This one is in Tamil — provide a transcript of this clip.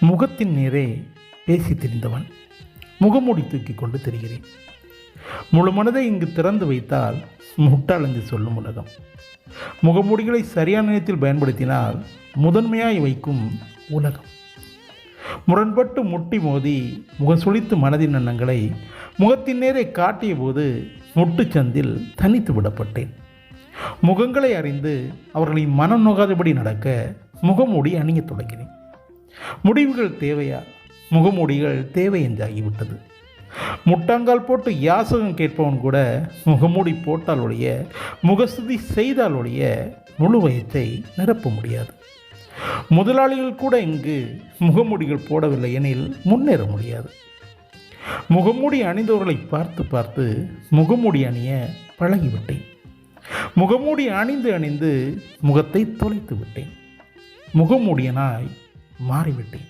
முகத்தின் நேரே பேசி தெரிந்தவன். முகமூடி தூக்கி கொண்டு தெரிகிறேன். முழு மனதை இங்கு திறந்து வைத்தால் முட்டாளஞ்சு சொல்லும் உலகம். முகமூடிகளை சரியான நேரத்தில் பயன்படுத்தினால் முதன்மையாய் வைக்கும் உலகம். முரண்பட்டு முட்டி மோதி முகம் சுளித்து மனதின் எண்ணங்களை முகத்தின் நேரே காட்டிய போது முட்டுச்சந்தில் தனித்து விடப்பட்டேன். முகங்களை அறிந்து அவர்களின் மனம் நோகாதபடி நடக்க முகமூடி அணியத் தொடங்கினேன். முடிவுகள் தேவையா? முகமூடிகள் தேவை என்றாகிவிட்டது முட்டாங்கால் போட்டு யாசகம் கேட்பவன் கூட முகமூடி போட்டாலுடைய முகஸ்துதி செய்தாலுடைய முழு வயத்தை நிரப்ப முடியாது. முதலாளிகள் கூட இங்கு முகமூடிகள் போடவில்லை எனில் முன்னேற முடியாது. முகமூடி அணிந்தவர்களை பார்த்து பார்த்து முகமூடி அணிய பழகிவிட்டேன். முகமூடி அணிந்து அணிந்து முகத்தை தொலைத்து விட்டேன். முகமூடியனாய் മാറിവിട്ടി.